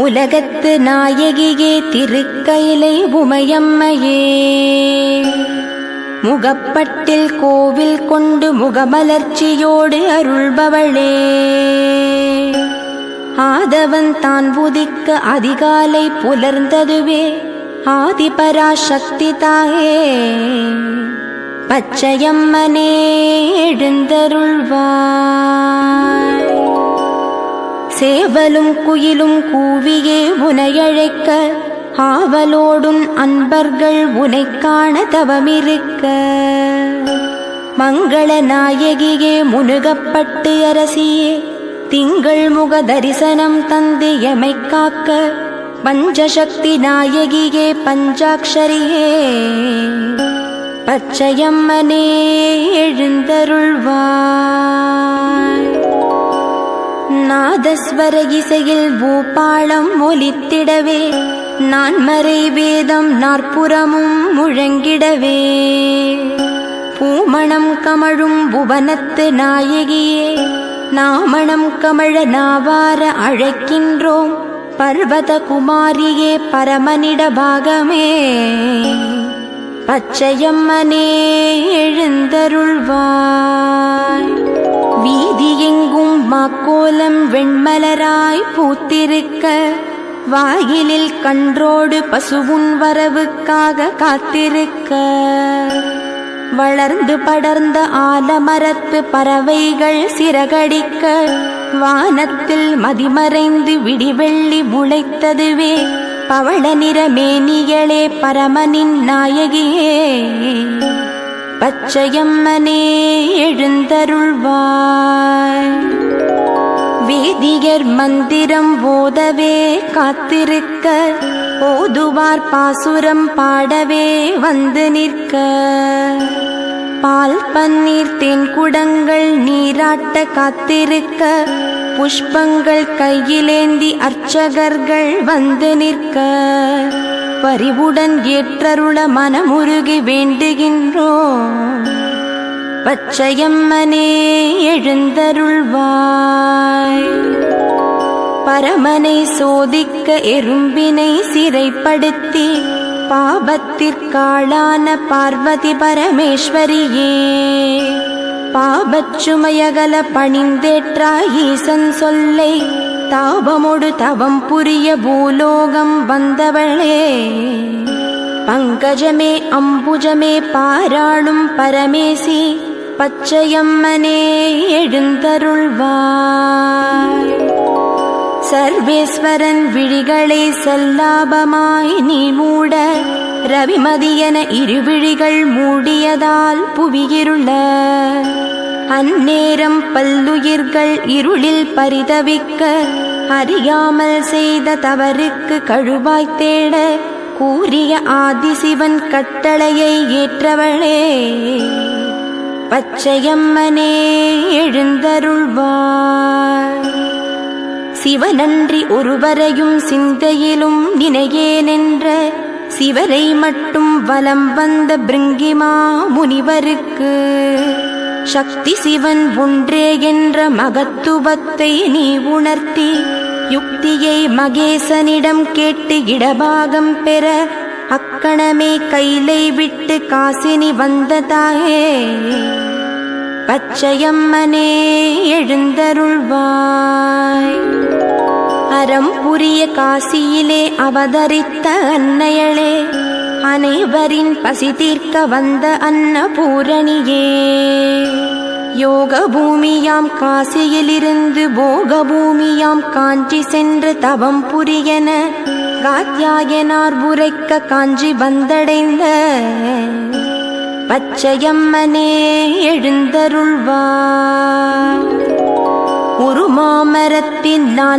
உலகத்து நாயகியே திருக்கையிலை உமையம்மையே. முகப்பட்டில் கோவில் கொண்டு முகமலர்ச்சியோடு அருள்பவளே. ஆதவன் தான் உதிக்க அதிகாலை புலர்ந்ததுவே ஆதிபராசக்தி தாயே. பச்சையம்மனே எழுந்தருள்வாய் சேவலும் குயிலும் கூவியே உனையழைக்க ஆவலோடும் அன்பர்கள் உனை காண தவமிருக்க. மங்கள நாயகியே முனுகப்பட்டு அரசியே திங்கள் முக தரிசனம் தந்து எமை காக்க பஞ்சசக்தி நாயகியே பஞ்சாட்சரியே. பச்சையம்மனே எழுந்தருள்வா நாதஸ்வர இசையில் பூபாளம் ஒலித்திடவே நான் மறை வேதம் நாற்புறமும் முழங்கிடவே. பூமணம் கமழும் புவனத்து நாயகியே நாமணம் கமழ நாவார அழைக்கின்றோம் பர்வத குமாரியே பரமனிட பாகமே. பச்சையம்மனே எழுந்தருள்வா மாக்கோலம் வெண்மலராய் பூத்திருக்க வாயிலில் கன்றோடு பசுவுன் வரவுக்காக காத்திருக்க. வளர்ந்து படர்ந்த ஆலமரத்து பறவைகள் சிறகடிக்க வானத்தில் மதிமறைந்து விடிவெள்ளி முளைத்ததுவே பவள நிறமேனிகளே பரமனின் நாயகியே. பச்சையம்மனே எழுந்தருள்வாய். வேதியர் மந்திரம் ஓதவே காத்திருக்க ஓதுவார் பாசுரம் பாடவே வந்து நிற்க. பால் பன்னீர் தென்குடங்கள் நீராட்ட காத்திருக்க புஷ்பங்கள் கையிலேந்தி அர்ச்சகர்கள் வந்து நிற்க. பரிவுடன் ஏற்றருள மனமுருகி வேண்டுகின்றோ பச்சையம்மனே எழுந்தருள்வா பரமனை சோதிக்க எறும்பினை சிறைப்படுத்தி பாபத்திற்காளான பார்வதி பரமேஸ்வரியே. பாபச்சுமையகல பணிந்தேற்றாயீசன் சொல்லை தாபமொடு தவம் புரிய பூலோகம் வந்தவளே. பங்கஜமே அம்புஜமே பாராளும் பரமேசி பச்சையம்மனே எழுந்தருள்வார். சர்வேஸ்வரன் விழிகளை செல்லாபமாய் நீ மூட. ரவிமதியன இருவிழிகள் மூடியதால் புவியிருள. அந்நேரம் பல்லுயிர்கள் இருளில் பரிதவிக்க. அறியாமல் செய்த தவறுக்கு கழுவாய் தேட. கூறிய ஆதிசிவன் கட்டளையை ஏற்றவளே. பச்சையம்மனே எழுந்தருள்வார். சிவநன்றி ஒருவரையும் சிந்தையிலும் நினையேனென்ற சிவரை மட்டும் வலம் வந்த பிருங்கிமா முனிவருக்கு. சக்தி சிவன் ஒன்றே என்ற மகத்துவத்தை நீ உணர்த்தி யுக்தியை மகேசனிடம் கேட்டு இடபாகம் பெற அக்கணமே கைலை விட்டு காசினி வந்ததாயே. பச்சையம்மனே எழுந்தருள்வாய். அறம் புரிய காசியிலே அவதரித்த அன்னையளே அனைவரின் பசி தீர்க்க வந்த அன்னபூரணியே. யோக பூமியாம் காசியிலிருந்து போக பூமியாம் காஞ்சி சென்று தவம் புரியன காத்தியாயனார் உரைக்க காஞ்சி வந்தடைந்த பச்சையம்மனே எழுந்தருள்வார். ஒரு மாமரத்தின் நான்